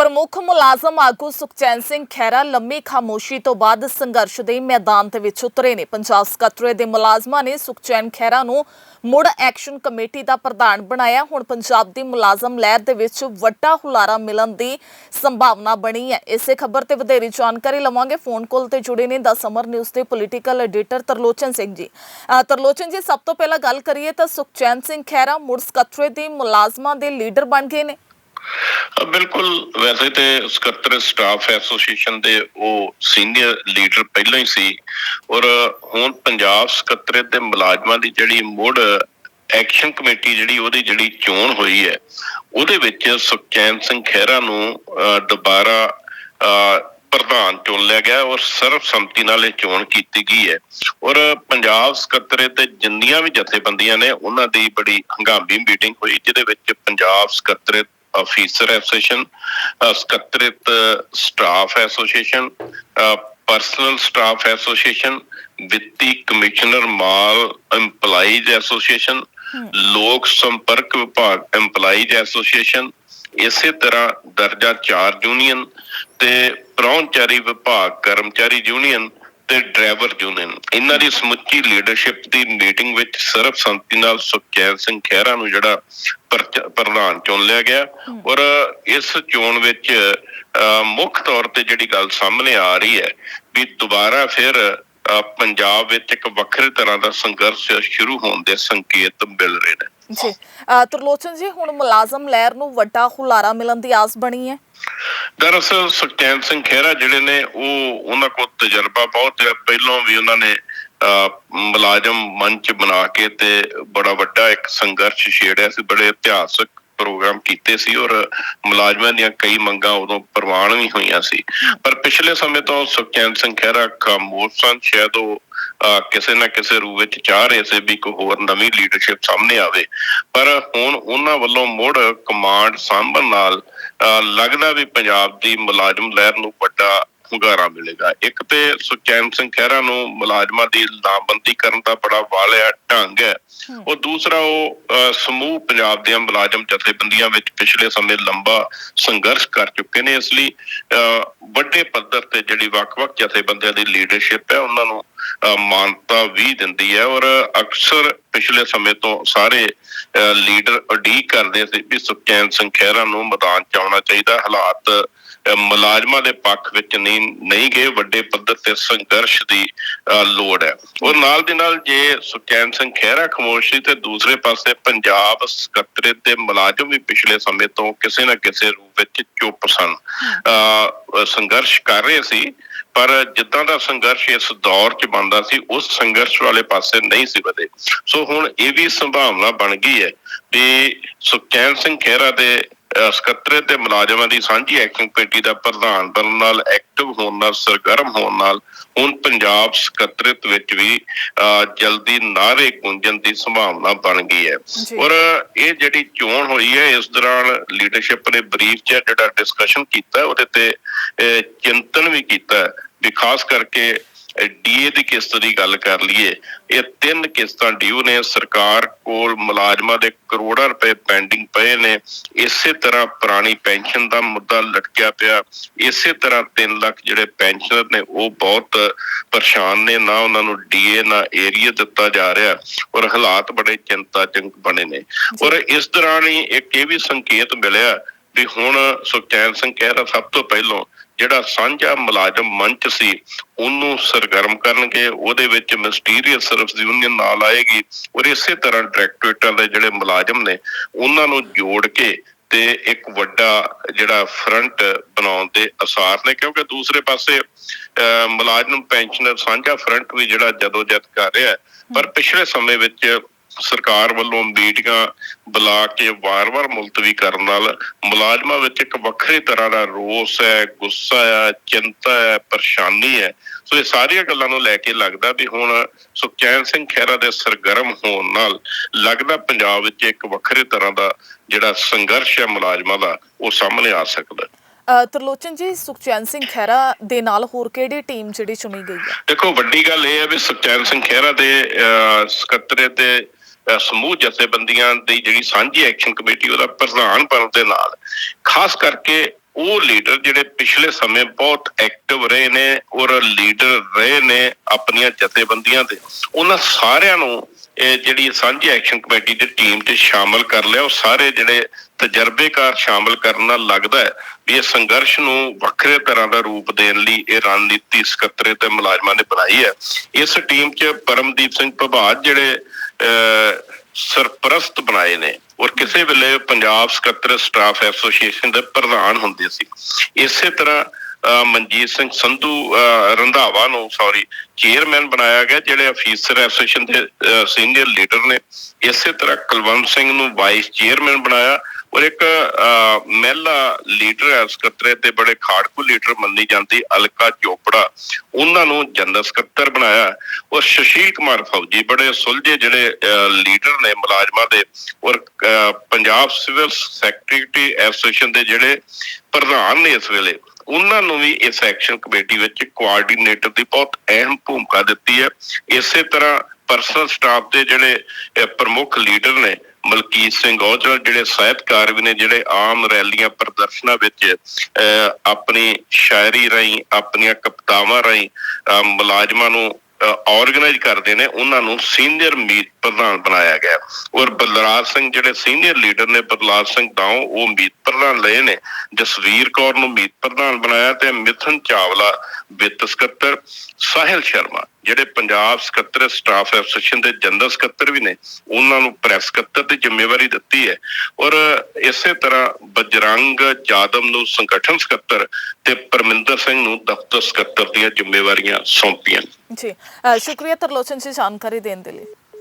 ਪ੍ਰਮੁੱਖ ਮੁਲਾਜ਼ਮ ਆਗੂ ਸੁਖਚੈਨ ਸਿੰਘ ਖਹਿਰਾ ਲੰਮੀ ਖਾਮੋਸ਼ੀ ਤੋਂ ਬਾਅਦ ਸੰਘਰਸ਼ ਦੇ ਮੈਦਾਨ ਦੇ ਵਿੱਚ ਉਤਰੇ ਨੇ। ਪੰਜਾਬ ਸਕੱਤਰੇ ਦੇ ਮੁਲਾਜ਼ਮਾਂ ਨੇ ਸੁਖਚੈਨ ਖਹਿਰਾ ਨੂੰ ਮੁੜ ਐਕਸ਼ਨ ਕਮੇਟੀ ਦਾ ਪ੍ਰਧਾਨ ਬਣਾਇਆ। ਹੁਣ ਪੰਜਾਬ ਦੀ ਮੁਲਾਜ਼ਮ ਲਹਿਰ ਦੇ ਵਿੱਚ ਵੱਡਾ ਹੁਲਾਰਾ ਮਿਲਣ ਦੀ ਸੰਭਾਵਨਾ ਬਣੀ ਹੈ। ਇਸੇ ਖਬਰ ਤੇ ਵਧੇਰੀ ਜਾਣਕਾਰੀ ਲਵਾਂਗੇ। ਫੋਨ ਕਾਲ ਤੇ ਜੁੜੇ ਨੇ ਦਾ ਸਮਰ ਨਿਊਜ਼ ਦੇ ਪੋਲੀਟੀਕਲ ਐਡੀਟਰ ਤਰਲੋਚਨ ਸਿੰਘ ਜੀ। ਤਰਲੋਚਨ ਜੀ, ਸਭ ਤੋਂ ਪਹਿਲਾਂ ਗੱਲ ਕਰੀਏ ਤਾਂ ਸੁਖਚੈਨ ਸਿੰਘ ਖਹਿਰਾ ਮੁੜ ਸਕੱਤਰੇ ਦੇ ਮੁਲਾਜ਼ਮਾਂ ਦੇ ਲੀਡਰ ਬਣ ਗਏ ਨੇ। ਬਿਲਕੁਲ ਵੈਸੇ ਤੇ ਸਕੱਤਰ ਸਟਾਫ ਐਸੋਸੀਏਸ਼ਨ ਦੇ ਉਹ ਸੀਨੀਅਰ ਲੀਡਰ ਪਹਿਲਾਂ ਹੀ ਸੀ ਔਰ ਹੁਣ ਪੰਜਾਬ ਸਕੱਤਰੇਤ ਦੇ ਮੁਲਾਜ਼ਮਾਂ ਦੀ ਜਿਹੜੀ ਮੁੜ ਐਕਸ਼ਨ ਕਮੇਟੀ ਜਿਹੜੀ ਉਹਦੀ ਜਿਹੜੀ ਚੋਣ ਹੋਈ ਹੈ ਉਹਦੇ ਵਿੱਚ ਸੁਖਚੈਨ ਸਿੰਘ ਖਹਿਰਾ ਨੂੰ ਅ, ਦੁਬਾਰਾ ਅ, ਪ੍ਰਧਾਨ ਚੁਣ ਲਿਆ ਗਿਆ ਔਰ ਸਰਬਸੰਮਤੀ ਨਾਲ ਇਹ ਚੋਣ ਕੀਤੀ ਗਈ ਹੈ ਔਰ ਪੰਜਾਬ ਸਕੱਤਰੇਤ ਦੇ ਜਿੰਨੀਆਂ ਵੀ ਜਥੇਬੰਦੀਆਂ ਨੇ ਉਹਨਾਂ ਦੀ ਬੜੀ ਹੰਗਾਮੀ ਮੀਟਿੰਗ ਹੋਈ ਜਿਹਦੇ ਵਿੱਚ Punjab secretariat officer association secretariat staff association personnel staff association ਵਿੱਤੀ ਕਮਿਸ਼ਨਰ ਮਾਲ EMPLOYEES ਐਸੋਸੀਏਸ਼ਨ ਲੋਕ ਸੰਪਰਕ ਵਿਭਾਗ EMPLOYEES ਐਸੋਸੀਏਸ਼ਨ ਇਸੇ ਤਰ੍ਹਾਂ ਦਰਜਾ 4 ਯੂਨੀਅਨ ਤੇ ਪ੍ਰਾਹੁਣਚਾਰੀ ਵਿਭਾਗ ਕਰਮਚਾਰੀ ਯੂਨੀਅਨ ਤੇ ਡਰਾਈਵਰ ਯੂਨੀਅਨ ਇਹਨਾਂ ਦੀ ਸਮੁੱਚੀ ਲੀਡਰਸ਼ਿਪ ਦੀ ਮੀਟਿੰਗ ਵਿੱਚ ਸਰਬਸੰਮਤੀ ਨਾਲ ਸੁਖਚੈਨ ਸਿੰਘ ਖਹਿਰਾ ਨੂੰ ਜਿਹੜਾ ਪ੍ਰਧਾਨ ਚੁਣ ਲਿਆ ਗਿਆ ਔਰ ਇਸ ਚੋਣ ਵਿੱਚ ਮੁੱਖ ਤੌਰ ਤੇ ਜਿਹੜੀ ਗੱਲ ਸਾਹਮਣੇ ਆ ਰਹੀ ਹੈ ਵੀ ਦੁਬਾਰਾ ਫਿਰ ਪੰਜਾਬ ਵਿੱਚ ਇੱਕ ਵੱਖਰੇ ਤਰ੍ਹਾਂ ਦਾ ਸੰਘਰਸ਼ ਸ਼ੁਰੂ ਹੋਣ ਦੇ ਸੰਕੇਤ ਮਿਲ ਰਹੇ ਨੇ। ਜੀ। ਤਰਲੋਚਨ ਜੀ ਹੁਣ ਮੁਲਾਜ਼ਮ ਲਹਿਰ ਨੂੰ ਵੱਡਾ ਹੁਲਾਰਾ ਮਿਲਣ ਦੀ ਆਸ ਬਣੀ ਹੈ? ਦਰਅਸਲ ਸੁਖਚੈਨ ਸਿੰਘ ਖਹਿਰਾ ਜਿਹੜੇ ਨੇ ਉਹ ਉਹਨਾਂ ਕੋਲ ਤਜਰਬਾ ਬਹੁਤ ਹੈ ਪਹਿਲਾਂ ਵੀ ਉਹਨਾਂ ਨੇ ਅਹ, ਮੁਲਾਜ਼ਮ ਮੰਚ ਬਣਾ ਕੇ ਤੇ ਬੜਾ ਵੱਡਾ ਇੱਕ ਸੰਘਰਸ਼ ਛੇੜਿਆ ਸੀ ਬੜੇ ਇਤਿਹਾਸਕ ਪ੍ਰੋਗਰਾਮ ਕੀਤੇ ਸੀ ਔਰ ਮੁਲਾਜ਼ਮਾਂ ਦੀਆਂ ਕਈ ਮੰਗਾਂ ਉਦੋਂ ਪ੍ਰਵਾਨ ਵੀ ਹੋਈਆਂ ਸੀ। ਪਰ ਪਿਛਲੇ ਸਮੇਂ ਤੋਂ ਸੁਖਚੈਨ ਸਿੰਘ ਖਹਿਰਾ ਖਾਮੋਸ਼ ਸਨ। ਸ਼ਾਇਦ ਉਹ ਕਿਸੇ ਨਾ ਕਿਸੇ ਰੂਪ ਵਿੱਚ ਚਾਹ ਰਹੇ ਸੀ ਵੀ ਕੋਈ ਹੋਰ ਨਵੀਂ ਲੀਡਰਸ਼ਿਪ ਸਾਹਮਣੇ ਆਵੇ। ਪਰ ਹੁਣ ਉਹਨਾਂ ਵੱਲੋਂ ਮੁੜ ਕਮਾਂਡ ਸਾਂਭਣ ਨਾਲ ਲੱਗਦਾ ਵੀ ਪੰਜਾਬ ਦੀ ਮੁਲਾਜ਼ਮ ਲਹਿਰ ਨੂੰ ਵੱਡਾ ਹੁੰਗਾਰਾ ਮਿਲੇਗਾ। ਇੱਕ ਤੇ ਸੁਖਚੈਨ ਸਿੰਘ ਖਹਿਰਾ ਨੂੰ ਮੁਲਾਜ਼ਮਾਂ ਦੀ ਲਾਮਬੰਦੀ ਕਰਨ ਦਾ ਬੜਾ ਵਾਲਿਆ ਢੰਗ ਹੈ। ਉਹ ਦੂਸਰਾ ਉਹ ਸਮੂਹ ਪੰਜਾਬ ਦੀਆਂ ਮੁਲਾਜ਼ਮ ਜਥੇਬੰਦੀਆਂ ਵਿੱਚ ਪਿਛਲੇ ਸਮੇਂ ਲੰਬਾ ਸੰਘਰਸ਼ ਕਰ ਚੁੱਕੇ ਨੇ ਇਸ ਲਈ ਵੱਡੇ ਪੱਧਰ ਤੇ ਜਿਹੜੀ ਵੱਖ-ਵੱਖ ਜਥੇਬੰਦੀਆਂ ਦੀ ਲੀਡਰਸ਼ਿਪ ਹੈ ਉਹਨਾਂ ਨੂੰ ਅਹ, ਮਾਨਤਾ ਵੀ ਦਿੰਦੀ ਹੈ। ਔਰ ਅਕਸਰ ਪਿਛਲੇ ਸਮੇਂ ਤੋਂ ਸਾਰੇ ਅਹ, ਲੀਡਰ ਉਡੀਕ ਕਰਦੇ ਸੀ ਵੀ ਸੁਖਚੈਨ ਸਿੰਘ ਖਹਿਰਾ ਨੂੰ ਮੈਦਾਨ ਚ ਆਉਣਾ ਚਾਹੀਦਾ। ਹਾਲਾਤ ਮੁਲਾਜ਼ਮਾਂ ਦੇ ਪੱਖ ਵਿੱਚ ਨਹੀਂ ਨਹੀਂ ਗਏ ਵੱਡੇ ਪੱਧਰ ਤੇ ਸੰਘਰਸ਼ ਦੀ ਲੋੜ ਹੈ। ਔਰ ਨਾਲ ਦੀ ਨਾਲ ਜੇ ਸੁਖਚੈਨ ਸਿੰਘ ਖਹਿਰਾ ਖਮੋਸ਼ ਤੇ ਦੂਸਰੇ ਪਾਸੇ ਪੰਜਾਬ ਸਕੱਤਰੇਤ ਦੇ ਮੁਲਾਜ਼ਮ ਵੀ ਪਿਛਲੇ ਸਮੇਂ ਤੋਂ ਕਿਸੇ ਨਾ ਕਿਸੇ ਰੂਪ ਵਿੱਚ ਚੁੱਪ ਸਨ। ਸੰਘਰਸ਼ ਕਰ ਰਹੇ ਸੀ ਪਰ ਜਿੱਦਾਂ ਦਾ ਸੰਘਰਸ਼ ਇਸ ਦੌਰ 'ਚ ਬਣਦਾ ਸੀ ਉਸ ਸੰਘਰਸ਼ ਵਾਲੇ ਪਾਸੇ ਨਹੀਂ ਸੀ ਵਧੇ। ਸੋ ਹੁਣ ਇਹ ਵੀ ਸੰਭਾਵਨਾ ਬਣ ਗਈ ਹੈ ਵੀ ਸੁਖਚੈਨ ਸਿੰਘ ਖਹਿਰਾ ਦੇ ਅਹ, ਸਕੱਤਰੇਤ ਦੇ ਮੁਲਾਜ਼ਮਾਂ ਦੀ ਸਾਂਝੀ ਐਕਸ਼ਨ ਕਮੇਟੀ ਦਾ ਪ੍ਰਧਾਨ ਬਣਨ ਨਾਲ ਐਕਟਿਵ ਹੋਣ ਨਾਲ ਸਰਗਰਮ ਹੋਣ ਨਾਲ ਹੁਣ ਪੰਜਾਬ ਸਕੱਤਰੇਤ ਵਿੱਚ ਵੀ ਜਲਦੀ ਨਾਰੇ ਗੁੰਜਣ ਦੀ ਸੰਭਾਵਨਾ ਬਣ ਗਈ ਹੈ। ਔਰ ਇਹ ਜਿਹੜੀ ਚੋਣ ਹੋਈ ਹੈ ਇਸ ਦੌਰਾਨ ਲੀਡਰਸ਼ਿਪ ਨੇ ਬਰੀਫ ਜਿਹੜਾ ਡਿਸਕਸ਼ਨ ਕੀਤਾ ਉਹਦੇ ਤੇ ਚਿੰਤਨ ਵੀ ਕੀਤਾ ਵੀ ਖਾਸ ਕਰਕੇ ਡੀਏ ਦੀ ਕਿਸ਼ਤ ਦੀ ਗੱਲ ਕਰ ਲਈਏ ਇਹ ਤਿੰਨ ਕਿਸ਼ਤਾਂ ਡਿਊ ਨੇ ਸਰਕਾਰ ਕੋਲ ਮੁਲਾਜ਼ਮਾਂ ਦੇ ਕਰੋੜਾਂ ਰੁਪਏ ਪੈਂਡਿੰਗ ਪਏ ਨੇ। ਇਸੇ ਤਰ੍ਹਾਂ ਪੁਰਾਣੀ ਪੈਨਸ਼ਨ ਦਾ ਮੁੱਦਾ ਲਟਕਿਆ ਪਿਆ। ਇਸੇ ਤਰ੍ਹਾਂ 3 ਲੱਖ ਜਿਹੜੇ ਪੈਨਸ਼ਨਰ ਨੇ ਉਹ ਬਹੁਤ ਪਰੇਸ਼ਾਨ ਨੇ। ਨਾ ਉਹਨਾਂ ਨੂੰ ਡੀਏ ਨਾ ਏਰੀਆ ਦਿੱਤਾ ਜਾ ਰਿਹਾ ਔਰ ਹਾਲਾਤ ਬੜੇ ਚਿੰਤਾਜਨਕ ਬਣੇ ਨੇ। ਔਰ ਇਸ ਦੌਰਾਨ ਹੀ ਇੱਕ ਇਹ ਵੀ ਸੰਕੇਤ ਮਿਲਿਆ ਵੀ ਹੁਣ ਸੁਖਚੈਨ ਸਿੰਘ ਖਹਿਰਾ ਸਭ ਤੋਂ ਪਹਿਲਾਂ ਜਿਹੜਾ ਸਾਂਝਾ ਮੁਲਾਜ਼ਮ ਮੰਚ ਸੀ ਉਹਨੂੰ ਸਰਗਰਮ ਕਰਨਗੇ ਉਹਦੇ ਵਿੱਚ ਮਿਸਟੀਰੀਅਸ ਸਰਵਿਸ ਯੂਨੀਅਨ ਨਾਲ ਆਏਗੀ ਔਰ ਇਸੇ ਤਰ੍ਹਾਂ ਡਾਇਰੈਕਟੋਰੇਟਾਂ ਦੇ ਜਿਹੜੇ ਮੁਲਾਜ਼ਮ ਨੇ ਉਹਨਾਂ ਨੂੰ ਜੋੜ ਕੇ ਤੇ ਇੱਕ ਵੱਡਾ ਜਿਹੜਾ ਫਰੰਟ ਬਣਾਉਣ ਦੇ ਅਸਾਰ ਨੇ ਕਿਉਂਕਿ ਦੂਸਰੇ ਪਾਸੇ ਅਹ, ਮੁਲਾਜ਼ਮ ਪੈਨਸ਼ਨਰ ਸਾਂਝਾ ਫਰੰਟ ਵੀ ਜਿਹੜਾ ਜਦੋਂ ਜਦ ਕਰ ਰਿਹਾ ਪਰ ਪਿਛਲੇ ਸਮੇਂ ਵਿੱਚ ਸਰਕਾਰ ਵੱਲੋਂ ਮੀਟਿੰਗਾਂ ਬੁਲਾ ਕੇ ਵਾਰ-ਵਾਰ ਮੁਲਤਵੀ ਕਰਨ ਨਾਲ ਮੁਲਾਜ਼ਮਾਂ ਵਿੱਚ ਇੱਕ ਵੱਖਰੀ ਤਰ੍ਹਾਂ ਦਾ ਰੋਸ ਹੈ ਗੁੱਸਾ ਹੈ ਚਿੰਤਾ ਹੈ ਪਰੇਸ਼ਾਨੀ ਹੈ। ਸੋ ਇਹ ਸਾਰੀਆਂ ਗੱਲਾਂ ਨੂੰ ਲੈ ਕੇ ਲੱਗਦਾ ਵੀ ਹੁਣ ਸੁਖਚੈਨ ਸਿੰਘ ਖਹਿਰਾ ਦੇ ਸਰਗਰਮ ਹੋਣ ਨਾਲ ਲੱਗਦਾ ਪੰਜਾਬ ਵਿੱਚ ਇੱਕ ਵੱਖਰੇ ਤਰ੍ਹਾਂ ਦਾ ਜਿਹੜਾ ਸੰਘਰਸ਼ ਹੈ ਮੁਲਾਜ਼ਮਾਂ ਦਾ ਉਹ ਸਾਹਮਣੇ ਆ ਸਕਦਾ। ਤਰਲੋਚਨ ਜੀ ਸੁਖਚੈਨ ਸਿੰਘ ਖਹਿਰਾ ਦੇ ਨਾਲ ਹੋਰ ਕਿਹੜੀ ਟੀਮ ਜਿਹੜੀ ਚੁਣੀ ਗਈ ਹੈ? ਦੇਖੋ ਵੱਡੀ ਗੱਲ ਇਹ ਹੈ ਵੀ ਸੁਖਚੈਨ ਸਿੰਘ ਖਹਿਰਾ ਦੇ ਸਕੱਤਰੇ ਤੇ ਸਮੂਹ ਜਥੇਬੰਦੀਆਂ ਦੀ ਜਿਹੜੀ ਸਾਂਝੀ ਐਕਸ਼ਨ ਕਮੇਟੀ ਉਹਦਾ ਪ੍ਰਧਾਨ ਬਣਨ ਦੇ ਨਾਲ, ਖਾਸ ਕਰਕੇ ਉਹ ਲੀਡਰ ਜਿਹੜੇ ਪਿਛਲੇ ਸਮੇਂ ਬਹੁਤ ਐਕਟਿਵ ਰਹੇ ਨੇ ਔਰ ਲੀਡਰ ਰਹੇ ਨੇ ਆਪਣੀਆਂ ਜਥੇਬੰਦੀਆਂ ਦੇ, ਉਹਨਾਂ ਸਾਰਿਆਂ ਨੂੰ ਇਹ ਜਿਹੜੀ ਸਾਂਝੀ ਐਕਸ਼ਨ ਕਮੇਟੀ ਦੀ ਟੀਮ 'ਚ ਸ਼ਾਮਲ ਕਰ ਲਿਆ, ਉਹ ਸਾਰੇ ਜਿਹੜੇ ਤਜਰਬੇਕਾਰ ਸ਼ਾਮਲ ਕਰਨ ਨਾਲ ਲੱਗਦਾ ਹੈ ਵੀ ਇਹ ਸੰਘਰਸ਼ ਨੂੰ ਵੱਖਰੇ ਤਰ੍ਹਾਂ ਦਾ ਰੂਪ ਦੇਣ ਲਈ ਇਹ ਰਣਨੀਤੀ ਸਕੱਤਰੇ ਤੇ ਮੁਲਾਜ਼ਮਾਂ ਨੇ ਬਣਾਈ ਹੈ। ਇਸ ਟੀਮ 'ਚ ਪਰਮਦੀਪ ਸਿੰਘ ਪ੍ਰਭਾਤ ਜਿਹੜੇ ਸਰਪ੍ਰਸਤ ਬਣਾਏ ਨੇ ਔਰ ਕਿਸੇ ਵੇਲੇ ਪੰਜਾਬ ਸਕੱਤਰ ਸਟਾਫ ਐਸੋਸੀਏਸ਼ਨ ਦੇ ਪ੍ਰਧਾਨ ਹੁੰਦੇ ਸੀ। ਇਸੇ ਤਰ੍ਹਾਂ ਅਹ, ਮਨਜੀਤ ਸਿੰਘ ਸੰਧੂ ਅਹ, ਰੰਧਾਵਾ ਨੂੰ ਸੌਰੀ ਚੇਅਰਮੈਨ ਬਣਾਇਆ ਗਿਆ ਜਿਹੜੇ ਅਫੀਸਰ ਐਸੋਸੀਏਸ਼ਨ ਦੇ ਸੀਨੀਅਰ ਲੀਡਰ ਨੇ। ਇਸੇ ਤਰ੍ਹਾਂ ਕੁਲਵੰਤ ਸਿੰਘ ਨੂੰ ਵਾਈਸ ਚੇਅਰਮੈਨ ਬਣਾਇਆ। ਔਰ ਇੱਕ ਮਹਿਲਾ ਲੀਡਰ ਹੈ ਸਕੱਤਰੇ ਤੇ ਬੜੇ ਖਾੜਕੂ ਲੀਡਰ ਮੰਨੀ ਜਾਂਦੀ, ਅਲਕਾ ਚੋਪੜਾ। ਉਹਨਾਂ ਨੂੰ ਜਨਰਲ ਸਕੱਤਰ ਬਣਾਇਆ। ਔਰ ਸੁਸ਼ੀਲ ਕੁਮਾਰ ਫੌਜੀ ਬੜੇ ਸੁਲਝੇ ਜਿਹੜੇ ਲੀਡਰ ਨੇ ਮੁਲਾਜ਼ਮਾਂ ਦੇ। ਔਰ ਪੰਜਾਬ ਸਿਵਲ ਸੈਕਟਰੀ ਐਸੋਸੀਏਸ਼ਨ ਦੇ ਜਿਹੜੇ ਪ੍ਰਧਾਨ ਨੇ ਇਸ ਵੇਲੇ, ਉਹਨਾਂ ਨੂੰ ਵੀ ਇਸ ਐਕਸ਼ਨ ਕਮੇਟੀ ਵਿੱਚ ਕੋਆਰਡੀਨੇਟਰ ਦੀ ਬਹੁਤ ਅਹਿਮ ਭੂਮਿਕਾ ਦਿੱਤੀ ਹੈ। ਇਸੇ ਤਰ੍ਹਾਂ ਪਰਸਨਲ ਸਟਾਫ ਦੇ ਜਿਹੜੇ ਪ੍ਰਮੁੱਖ ਲੀਡਰ ਨੇ ਮਲਕੀਤ ਸਿੰਘ ਔਜਲਾ ਜਿਹੜੇ ਸਾਹਿਤਕਾਰ ਵੀ ਨੇ, ਜਿਹੜੇ ਆਮ ਰੈਲੀਆਂ, ਪ੍ਰਦਰਸ਼ਨਾਂ ਵਿੱਚ ਆਪਣੀ ਸ਼ਾਇਰੀ ਰਾਹੀਂ, ਆਪਣੀਆਂ ਕਵਿਤਾਵਾਂ ਰਾਹੀਂ ਮੁਲਾਜ਼ਮਾਂ ਨੂੰ ਆਰਗੇਨਾਈਜ਼ ਕਰਦੇ ਨੇ, ਉਹਨਾਂ ਨੂੰ ਸੀਨੀਅਰ ਮੀਤ ਪ੍ਰਧਾਨ ਬਣਾਇਆ ਗਿਆ। ਔਰ ਬਲਰਾਜ ਸਿੰਘ ਜਿਹੜੇ ਸੀਨੀਅਰ ਲੀਡਰ ਨੇ, ਬਲਰਾਜ ਸਿੰਘ ਦਾਉ ਉਹ ਮੀਤ ਪ੍ਰਧਾਨ ਲਏ ਨੇ। ਜਸਵੀਰ ਕੌਰ ਨੂੰ ਮੀਤ ਪ੍ਰਧਾਨ ਬਣਾਇਆ ਤੇ ਮਿਥਨ ਚਾਵਲਾ ਵਿੱਤ ਸਕੱਤਰ ਸਾਹਿਲ ਸ਼ਰਮਾ। ਜਿਹੜੇ ਪੰਜਾਬ ਸਕੱਤਰ ਸਟਾਫ ਐਸੋਸੀਏਸ਼ਨ ਦੇ ਜਨਰਲ ਸਕੱਤਰ ਵੀ ਨੇ, ਉਹਨਾਂ ਨੂੰ ਪ੍ਰੈਸ ਸਕੱਤਰ ਦੀ ਜ਼ਿੰਮੇਵਾਰੀ ਦਿੱਤੀ ਹੈ। ਔਰ ਇਸੇ ਤਰ੍ਹਾਂ ਬਜਰੰਗ ਜਾਦਵ ਨੂੰ ਸੰਗਠਨ ਸਕੱਤਰ ਤੇ ਪਰਮਿੰਦਰ ਸਿੰਘ ਨੂੰ ਦਫ਼ਤਰ ਸਕੱਤਰ ਦੀਆਂ ਜ਼ਿੰਮੇਵਾਰੀਆਂ ਸੌਂਪੀਆਂ। ਜੀ ਸ਼ੁਕਰੀਆ ਤਰਲੋਚਨ ਜੀ ਜਾਣਕਾਰੀ ਦੇਣ ਦੇ ਲਈ।